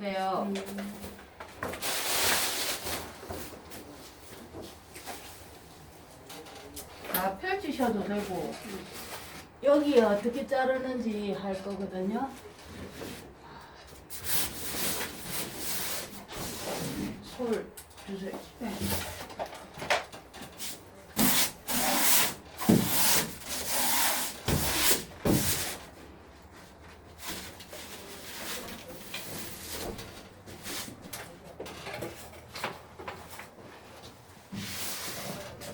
돼요. 다 펼치셔도 되고 여기 어떻게 자르는지 할 거거든요. 솔 주세요.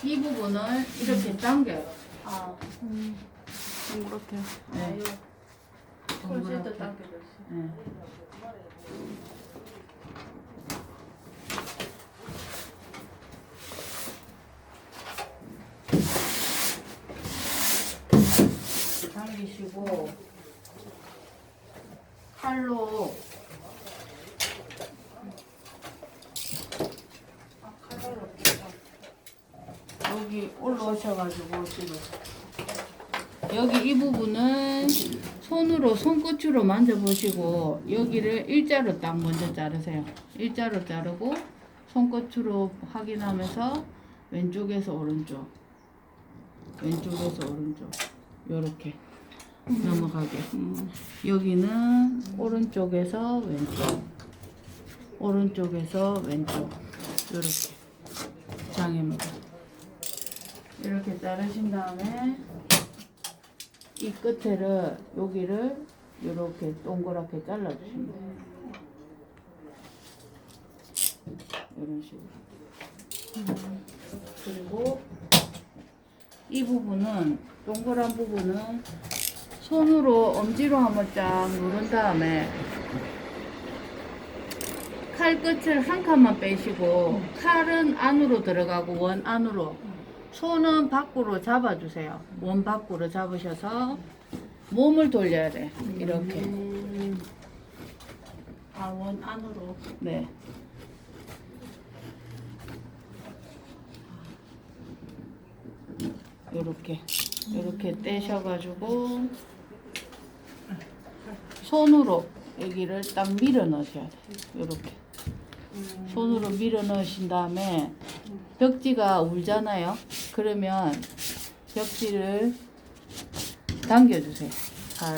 이 부분을 이렇게 당겨요. 아, 음, 동그랗게요. 네. 폴질도 동그랗게. 네. 당기시고 칼로 아, 칼로. 여기 올라오셔가지고 지금 여기 이 부분은 손으로 손끝으로 만져보시고 여기를 일자로 딱 먼저 자르세요. 일자로 자르고 손끝으로 확인하면서 왼쪽에서 오른쪽, 왼쪽에서 오른쪽 요렇게 넘어가게. 여기는 오른쪽에서 왼쪽, 오른쪽에서 왼쪽 요렇게 장입니다. 이렇게 자르신 다음에 이 끝에를 여기를 이렇게 동그랗게 잘라주시면 돼요. 이런 식으로. 그리고 이 부분은 동그란 부분은 손으로 엄지로 한번 쫙 누른 다음에 칼 끝을 한 칸만 빼시고 칼은 안으로 들어가고 원 안으로 손은 밖으로 잡아주세요. 원 밖으로 잡으셔서 몸을 돌려야 돼. 이렇게. 아, 원 안으로. 네. 요렇게 요렇게 떼셔가지고 손으로 여기를 딱 밀어 넣으셔야 돼. 요렇게 손으로 밀어 넣으신 다음에 벽지가 울잖아요. 그러면 벽지를 당겨주세요. 살,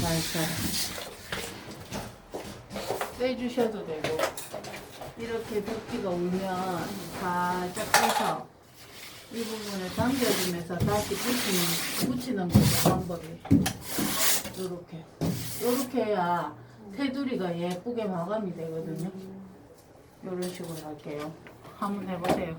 살살. 빼주셔도 되고. 이렇게 벽지가 울면 살짝 빼서 이 부분을 당겨주면서 다시 붙이는, 붙이는 방법이 요렇게. 요렇게 해야 테두리가 예쁘게 마감이 되거든요. 요런 식으로 할게요. 한번 해보세요